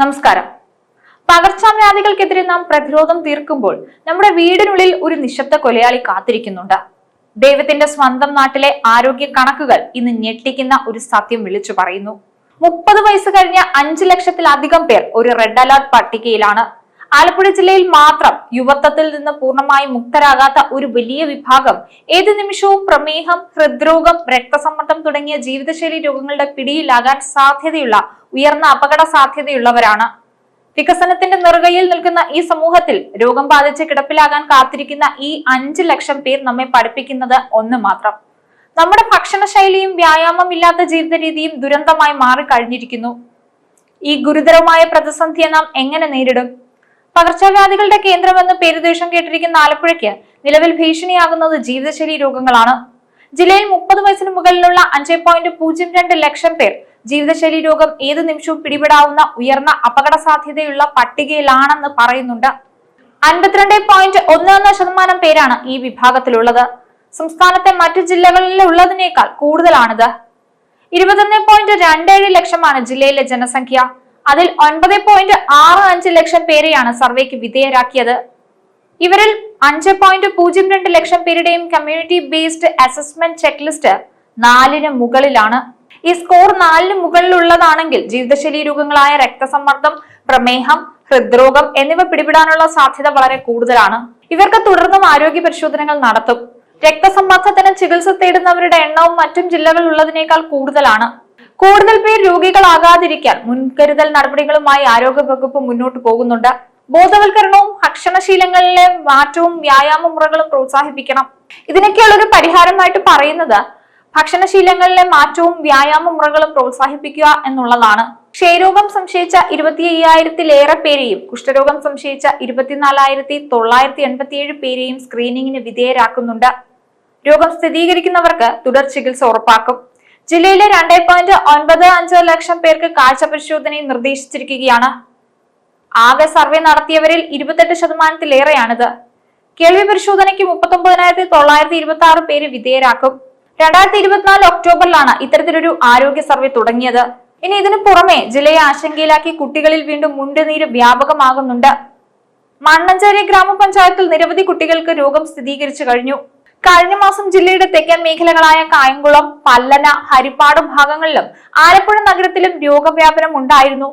നമസ്കാരം. പകർച്ചവ്യാധികൾക്കെതിരെ നാം പ്രതിരോധം തീർക്കുമ്പോൾ നമ്മുടെ വീടിനുള്ളിൽ ഒരു നിശബ്ദ കൊലയാളി കാത്തിരിക്കുന്നുണ്ട്. ദൈവത്തിന്റെ സ്വന്തം നാട്ടിലെ ആരോഗ്യ കണക്കുകൾ ഇന്ന് ഞെട്ടിക്കുന്ന ഒരു സത്യം വിളിച്ചു പറയുന്നു. മുപ്പത് വയസ്സ് കഴിഞ്ഞ അഞ്ചു ലക്ഷത്തിലധികം പേർ ഒരു റെഡ് അലർട്ട് പട്ടികയിലാണ് ആലപ്പുഴ ജില്ലയിൽ മാത്രം യുവത്വത്തിൽ നിന്ന് പൂർണമായി മുക്തരാകാത്ത ഒരു വലിയ വിഭാഗം ഏത് നിമിഷവും പ്രമേഹം ഹൃദ്രോഗം രക്തസമ്മർദ്ദം തുടങ്ങിയ ജീവിതശൈലി രോഗങ്ങളുടെ പിടിയിലാകാൻ സാധ്യതയുള്ള ഉയർന്ന അപകട സാധ്യതയുള്ളവരാണ്. വികസനത്തിന്റെ നെറുകയിൽ നിൽക്കുന്ന ഈ സമൂഹത്തിൽ രോഗം ബാധിച്ച് കിടപ്പിലാകാൻ കാത്തിരിക്കുന്ന ഈ അഞ്ച് ലക്ഷം പേർ നമ്മെ പഠിപ്പിക്കുന്നത് ഒന്ന് മാത്രം. നമ്മുടെ ഭക്ഷണശൈലിയും വ്യായാമം ഇല്ലാത്ത ജീവിത രീതിയും ദുരന്തമായി മാറിക്കഴിഞ്ഞിരിക്കുന്നു. ഈ ഗുരുതരമായ പ്രതിസന്ധിയെ നാം എങ്ങനെ നേരിടും? പകർച്ചവ്യാധികളുടെ കേന്ദ്രമെന്ന് പേരുദ്ദേശം കേട്ടിരിക്കുന്ന ആലപ്പുഴയ്ക്ക് നിലവിൽ ഭീഷണിയാകുന്നത് ജീവിതശൈലി രോഗങ്ങളാണ്. ജില്ലയിൽ മുപ്പത് വയസ്സിന് മുകളിലുള്ള അഞ്ച് പോയിന്റ് പൂജ്യം രണ്ട് ലക്ഷം പേർ ജീവിതശൈലി രോഗം ഏത് നിമിഷവും പിടിപെടാവുന്ന ഉയർന്ന അപകട സാധ്യതയുള്ള പട്ടികയിലാണെന്ന് പറയുന്നുണ്ട്. അൻപത്തിരണ്ട് പോയിന്റ് ഒന്ന് ഒന്ന് ശതമാനം പേരാണ് ഈ വിഭാഗത്തിലുള്ളത്. സംസ്ഥാനത്തെ മറ്റു ജില്ലകളിലുള്ളതിനേക്കാൾ കൂടുതലാണിത്. ഇരുപത്തൊന്ന് പോയിന്റ് രണ്ടേഴ് ലക്ഷമാണ് ജില്ലയിലെ ജനസംഖ്യ. അതിൽ ഒൻപത് പോയിന്റ് ആറ് അഞ്ച് ലക്ഷം പേരെയാണ് സർവേക്ക് വിധേയരാക്കിയത്. ഇവരിൽ അഞ്ച് പോയിന്റ് പൂജ്യം രണ്ട് ലക്ഷം പേരുടെയും community based assessment check list നാലിന് മുകളിലാണ്. ഈ സ്കോർ നാലിന് മുകളിലുള്ളതാണെങ്കിൽ ജീവിതശൈലി രോഗങ്ങളായ രക്തസമ്മർദ്ദം പ്രമേഹം ഹൃദ്രോഗം എന്നിവ പിടിപെടാനുള്ള സാധ്യത വളരെ കൂടുതലാണ്. ഇവർക്ക് തുടർന്നും ആരോഗ്യ പരിശോധനകൾ നടത്തും. രക്തസമ്മർദ്ദത്തിന് ചികിത്സ തേടുന്നവരുടെ എണ്ണവും മറ്റും ജില്ലകളിലുള്ളതിനേക്കാൾ കൂടുതലാണ്. കൂടുതൽ പേർ രോഗികളാകാതിരിക്കാൻ മുൻകരുതൽ നടപടികളുമായി ആരോഗ്യ വകുപ്പ് മുന്നോട്ട് പോകുന്നുണ്ട്. ബോധവൽക്കരണവും ഭക്ഷണശീലങ്ങളിലെ മാറ്റവും വ്യായാമ മുറകളും പ്രോത്സാഹിപ്പിക്കണം. ഇതിനൊക്കെയുള്ള ഒരു പരിഹാരമായിട്ട് പറയുന്നത് ഭക്ഷണശീലങ്ങളിലെ മാറ്റവും വ്യായാമ മുറകളും പ്രോത്സാഹിപ്പിക്കുക എന്നുള്ളതാണ്. ക്ഷയരോഗം സംശയിച്ച ഇരുപത്തി അയ്യായിരത്തിലേറെ പേരെയും കുഷ്ഠരോഗം സംശയിച്ച ഇരുപത്തിനാലായിരത്തി തൊള്ളായിരത്തി എൺപത്തിയേഴ് പേരെയും സ്ക്രീനിങ്ങിന് വിധേയരാക്കുന്നുണ്ട്. രോഗം സ്ഥിരീകരിക്കുന്നവർക്ക് തുടർ ചികിത്സ ഉറപ്പാക്കും. ജില്ലയിലെ രണ്ടേ പോയിന്റ് ഒൻപത് അഞ്ച് ലക്ഷം പേർക്ക് കാഴ്ച പരിശോധനയും നിർദ്ദേശിച്ചിരിക്കുകയാണ്. ആകെ സർവേ നടത്തിയവരിൽ ഇരുപത്തെട്ട് ശതമാനത്തിലേറെയാണിത്. കേൾവി പരിശോധനയ്ക്ക് മുപ്പത്തി ഒമ്പതിനായിരത്തി തൊള്ളായിരത്തി ഇരുപത്തി ആറ് പേര് വിധേയരാക്കും. രണ്ടായിരത്തി ഇരുപത്തിനാല് ഒക്ടോബറിലാണ് ഇത്തരത്തിലൊരു ആരോഗ്യ സർവേ തുടങ്ങിയത്. ഇനി ഇതിനു പുറമെ ജില്ലയെ ആശങ്കയിലാക്കി കുട്ടികളിൽ വീണ്ടും മുണ്ടുനീര് വ്യാപകമാകുന്നുണ്ട്. മണ്ണഞ്ചേരി ഗ്രാമപഞ്ചായത്തിൽ നിരവധി കുട്ടികൾക്ക് രോഗം സ്ഥിരീകരിച്ചു കഴിഞ്ഞു. കഴിഞ്ഞ മാസം ജില്ലയുടെ തെക്കൻ മേഖലകളായ കായംകുളം പല്ലന ഹരിപ്പാട് ഭാഗങ്ങളിലും ആലപ്പുഴ നഗരത്തിലും രോഗവ്യാപനം ഉണ്ടായിരുന്നു.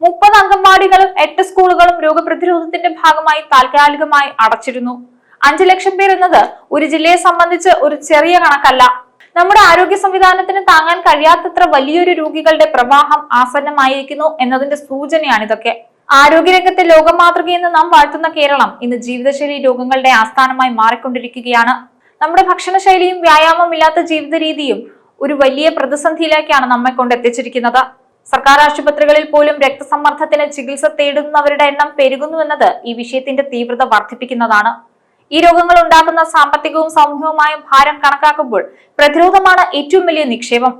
മുപ്പത് അംഗൻവാടികളും എട്ട് സ്കൂളുകളും രോഗപ്രതിരോധത്തിന്റെ ഭാഗമായി താൽക്കാലികമായി അടച്ചിരുന്നു. അഞ്ചു ലക്ഷം പേർ എന്നത് ഒരു ജില്ലയെ സംബന്ധിച്ച് ഒരു ചെറിയ കണക്കല്ല. നമ്മുടെ ആരോഗ്യ സംവിധാനത്തിന് താങ്ങാൻ കഴിയാത്തത്ര വലിയൊരു രോഗികളുടെ പ്രവാഹം ആസന്നമായിരിക്കുന്നു എന്നതിന്റെ സൂചനയാണിതൊക്കെ. ആരോഗ്യരംഗത്തെ ലോകമാതൃകയെന്ന് നാം വാഴ്ത്തുന്ന കേരളം ഇന്ന് ജീവിതശൈലി രോഗങ്ങളുടെ ആസ്ഥാനമായി മാറിക്കൊണ്ടിരിക്കുകയാണ്. നമ്മുടെ ഭക്ഷണശൈലിയും വ്യായാമമില്ലാത്ത ജീവിത രീതിയും ഒരു വലിയ പ്രതിസന്ധിയിലേക്കാണ് നമ്മെ കൊണ്ട് എത്തിച്ചിരിക്കുന്നത് സർക്കാർ ആശുപത്രികളിൽ പോലും രക്തസമ്മർദ്ദത്തിന് ചികിത്സ തേടുന്നവരുടെ എണ്ണം പെരുകുന്നുവെന്നത് ഈ വിഷയത്തിന്റെ തീവ്രത വർദ്ധിപ്പിക്കുന്നതാണ്. ഈ രോഗങ്ങൾ ഉണ്ടാക്കുന്ന സാമ്പത്തികവും സാമൂഹികവുമായ ഭാരം കണക്കാക്കുമ്പോൾ പ്രതിരോധമാണ് ഏറ്റവും വലിയ നിക്ഷേപം.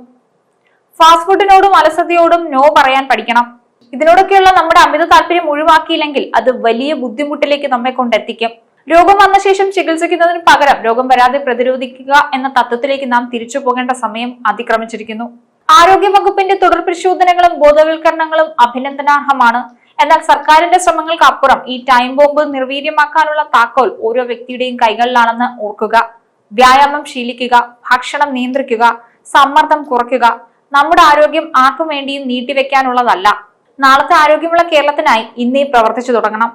ഫാസ്റ്റ് ഫുഡിനോടും അലസതയോടും നോ പറയാൻ പഠിക്കണം. ഇതിനോടൊക്കെയുള്ള നമ്മുടെ അമിത താല്പര്യം ഒഴിവാക്കിയില്ലെങ്കിൽ അത് വലിയ ബുദ്ധിമുട്ടിലേക്ക് നമ്മെ കൊണ്ടെത്തിക്കും. രോഗം വന്ന ശേഷം ചികിത്സിക്കുന്നതിന് പകരം രോഗം വരാതെ പ്രതിരോധിക്കുക എന്ന തത്വത്തിലേക്ക് നാം തിരിച്ചു പോകേണ്ട സമയം അതിക്രമിച്ചിരിക്കുന്നു. ആരോഗ്യ വകുപ്പിന്റെ തുടർ പരിശോധനകളും ബോധവൽക്കരണങ്ങളും അഭിനന്ദനാർഹമാണ്. എന്നാൽ സർക്കാരിന്റെ ശ്രമങ്ങൾക്ക് അപ്പുറം ഈ ടൈം ബോംബ് നിർവീര്യമാക്കാനുള്ള താക്കോൽ ഓരോ വ്യക്തിയുടെയും കൈകളിലാണെന്ന് ഓർക്കുക. വ്യായാമം ശീലിക്കുക ഭക്ഷണം നിയന്ത്രിക്കുക സമ്മർദ്ദം കുറയ്ക്കുക നമ്മുടെ ആരോഗ്യം ആർക്കും വേണ്ടിയും നീട്ടിവെക്കാനുള്ളതല്ല. നാളത്തെ ആരോഗ്യമുള്ള കേരളത്തിനായി ഇന്നേ പ്രവർത്തിച്ചു തുടങ്ങണം.